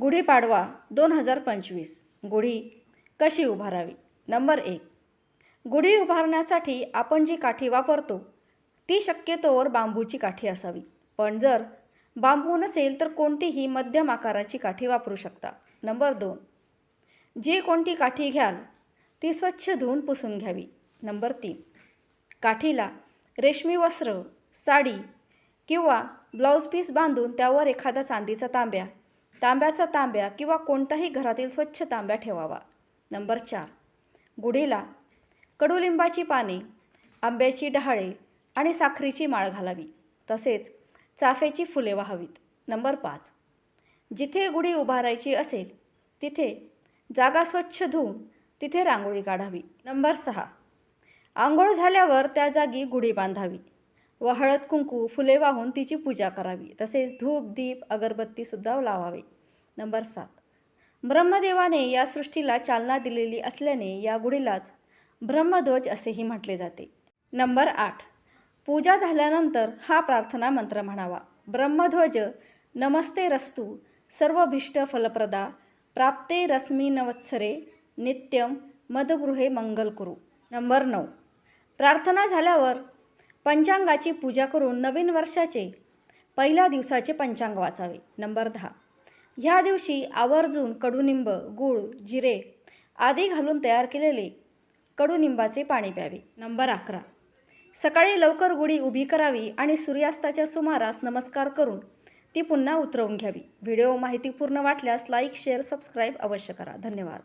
गुढीपाडवा दोन हजार पंचवीस. गुढी कशी उभारावी? नंबर एक. गुढी उभारण्यासाठी आपण जी काठी वापरतो ती शक्यतोवर बांबूची काठी असावी. पण जर बांबू नसेल तर कोणतीही मध्यम आकाराची काठी वापरू शकता. नंबर दोन. जी कोणती काठी घ्याल ती स्वच्छ धुवून पुसून घ्यावी. नंबर तीन. काठीला रेशमी वस्त्र साडी किंवा ब्लाऊज पीस बांधून त्यावर एखादा चांदीचा तांब्या तांब्याचा तांब्या किंवा कोणताही घरातील स्वच्छ तांब्या ठेवावा. नंबर चार. गुढीला कडुलिंबाची पाने आंब्याची डहाळे आणि साखरीची माळ घालावी. तसेच चाफ्याची फुले वाहावीत. नंबर पाच. जिथे गुढी उभारायची असेल तिथे जागा स्वच्छ धुवून तिथे रांगोळी काढावी. नंबर सहा. आंघोळ झाल्यावर त्या जागी गुढी बांधावी. व हळद कुंकू फुले वाहून तिची पूजा करावी. तसेच धूप दीप अगरबत्तीसुद्धा लावावे. नंबर सात. ब्रह्मदेवाने या सृष्टीला चालना दिलेली असल्याने या गुढीलाच ब्रह्मध्वज असेही म्हटले जाते. नंबर आठ. पूजा झाल्यानंतर हा प्रार्थना मंत्र म्हणावा. ब्रह्मध्वज नमस्ते रस्तू सर्वभिष्ट फलप्रदा प्राप्ते रश्मी नवत्सरे नित्यम मदगृहे मंगल कुरु नंबर नऊ. प्रार्थना झाल्यावर पंचांगाची पूजा करून नवीन वर्षाचे पहिल्या दिवसाचे पंचांग वाचावे. नंबर दहा. ह्या दिवशी आवर्जून कडुनिंब गूळ जिरे आदी घालून तयार केलेले कडुनिंबाचे पाणी प्यावे. नंबर अकरा. सकाळी लवकर गुढी उभी करावी आणि सूर्यास्ताच्या सुमारास नमस्कार करून ती पुन्हा उतरवून घ्यावी. व्हिडिओ माहितीपूर्ण वाटल्यास लाईक शेअर सबस्क्राईब अवश्य करा. धन्यवाद.